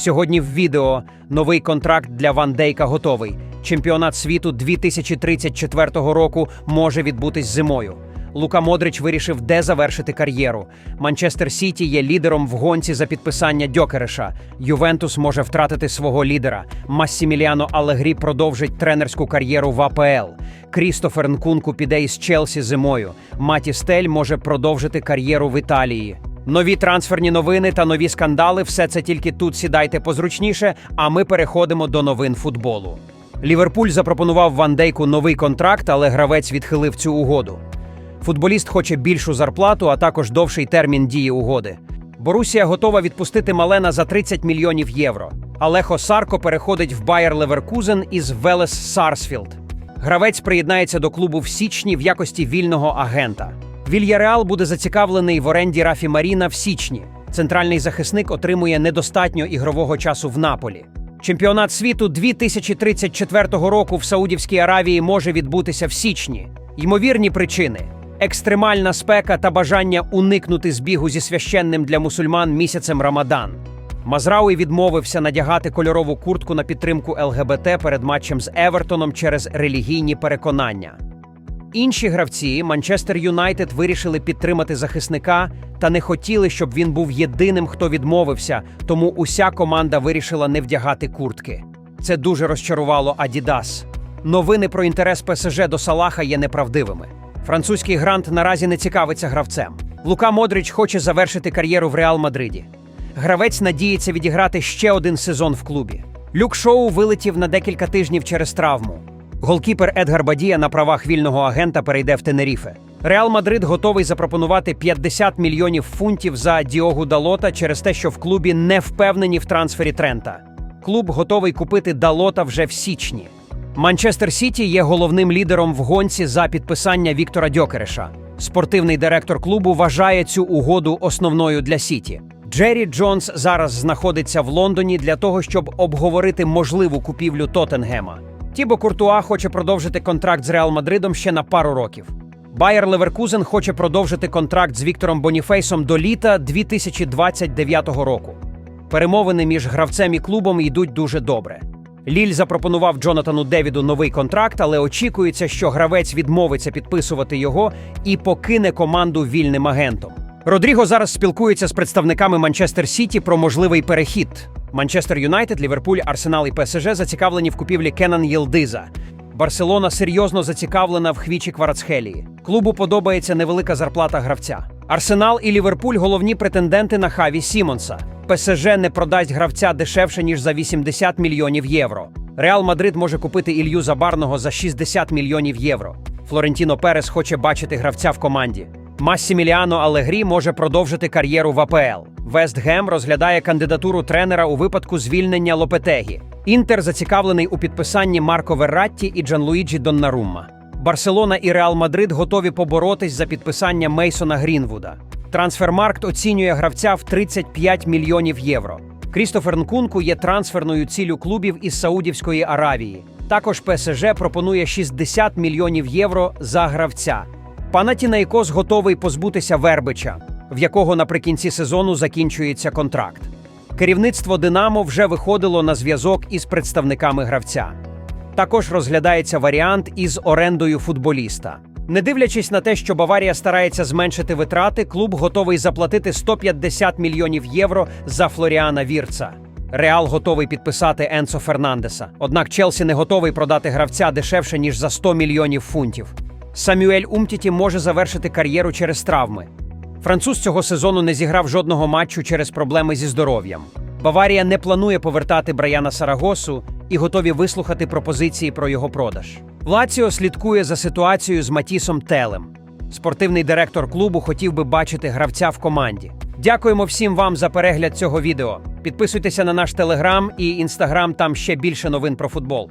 Сьогодні в відео новий контракт для Ван Дейка готовий. Чемпіонат світу 2034 року може відбутись зимою. Лука Модрич вирішив, де завершити кар'єру. Манчестер Сіті є лідером в гонці за підписання Дьокереша. Ювентус може втратити свого лідера. Массіміліано Алегрі продовжить тренерську кар'єру в АПЛ. Крістофер Нкунку піде із Челсі зимою. Маті Стель може продовжити кар'єру в Італії. Нові трансферні новини та нові скандали все це тільки тут сідайте позручніше, а ми переходимо до новин футболу. Ліверпуль запропонував Ван Дейку новий контракт, але гравець відхилив цю угоду. Футболіст хоче більшу зарплату, а також довший термін дії угоди. Борусія готова відпустити Малена за 30 мільйонів євро. Алехо Сарко переходить в Байер Леверкузен із Велес Сарсфілд. Гравець приєднається до клубу в січні в якості вільного агента. Вільяреал буде зацікавлений в оренді Рафі Маріна в січні. Центральний захисник отримує недостатньо ігрового часу в Наполі. Чемпіонат світу 2034 року в Саудівській Аравії може відбутися в січні. Ймовірні причини: екстремальна спека та бажання уникнути збігу зі священним для мусульман місяцем Рамадан. Мазрауї відмовився надягати кольорову куртку на підтримку ЛГБТ перед матчем з Евертоном через релігійні переконання. Інші гравці Манчестер Юнайтед вирішили підтримати захисника та не хотіли, щоб він був єдиним, хто відмовився, тому уся команда вирішила не вдягати куртки. Це дуже розчарувало Адідас. Новини про інтерес ПСЖ до Салаха є неправдивими. Французький грант наразі не цікавиться гравцем. Лука Модрич хоче завершити кар'єру в Реал Мадриді. Гравець надіється відіграти ще один сезон в клубі. Люк Шоу вилетів на декілька тижнів через травму. Голкіпер Едгар Бадія на правах вільного агента перейде в Тенеріфе. Реал Мадрид готовий запропонувати 50 мільйонів фунтів за Діогу Далота через те, що в клубі не впевнені в трансфері Трента. Клуб готовий купити Далота вже в січні. Манчестер Сіті є головним лідером в гонці за підписання Віктора Дьокереша. Спортивний директор клубу вважає цю угоду основною для Сіті. Джері Джонс зараз знаходиться в Лондоні для того, щоб обговорити можливу купівлю Тоттенгема. Тібо Куртуа хоче продовжити контракт з Реал Мадридом ще на пару років. Байер Леверкузен хоче продовжити контракт з Віктором Боніфейсом до літа 2029 року. Перемовини між гравцем і клубом йдуть дуже добре. Ліль запропонував Джонатану Девіду новий контракт, але очікується, що гравець відмовиться підписувати його і покине команду вільним агентом. Родріго зараз спілкується з представниками Манчестер Сіті про можливий перехід. Манчестер Юнайтед, Ліверпуль, Арсенал і ПСЖ зацікавлені в купівлі Кенан Єлдиза. Барселона серйозно зацікавлена в Хвічі Кварацхелії. Клубу подобається невелика зарплата гравця. Арсенал і Ліверпуль головні претенденти на Хаві Сімонса. ПСЖ не продасть гравця дешевше ніж за 80 мільйонів євро. Реал Мадрид може купити Ілью Забарного за 60 мільйонів євро. Флорентіно Перес хоче бачити гравця в команді. Массіміліано Алегрі може продовжити кар'єру в АПЛ. Вест Гем розглядає кандидатуру тренера у випадку звільнення Лопетегі. Інтер зацікавлений у підписанні Марко Верратті і Джанлуїджі Доннарумма. Барселона і Реал Мадрид готові поборотись за підписання Мейсона Грінвуда. Трансфермаркт оцінює гравця в 35 мільйонів євро. Крістофер Нкунку є трансферною ціллю клубів із Саудівської Аравії. Також ПСЖ пропонує 60 мільйонів євро за гравця. Панатінайкос готовий позбутися Вербича, в якого наприкінці сезону закінчується контракт. Керівництво Динамо вже виходило на зв'язок із представниками гравця. Також розглядається варіант із орендою футболіста. Не дивлячись на те, що Баварія старається зменшити витрати, клуб готовий заплатити 150 мільйонів євро за Флоріана Вірца. Реал готовий підписати Енсо Фернандеса. Однак Челсі не готовий продати гравця дешевше ніж за 100 мільйонів фунтів. Самюель Умтіті може завершити кар'єру через травми. Француз цього сезону не зіграв жодного матчу через проблеми зі здоров'ям. Баварія не планує повертати Браяна Сарагосу і готові вислухати пропозиції про його продаж. Лаціо слідкує за ситуацією з Матісом Телем. Спортивний директор клубу хотів би бачити гравця в команді. Дякуємо всім вам за перегляд цього відео. Підписуйтеся на наш телеграм і інстаграм, там ще більше новин про футбол.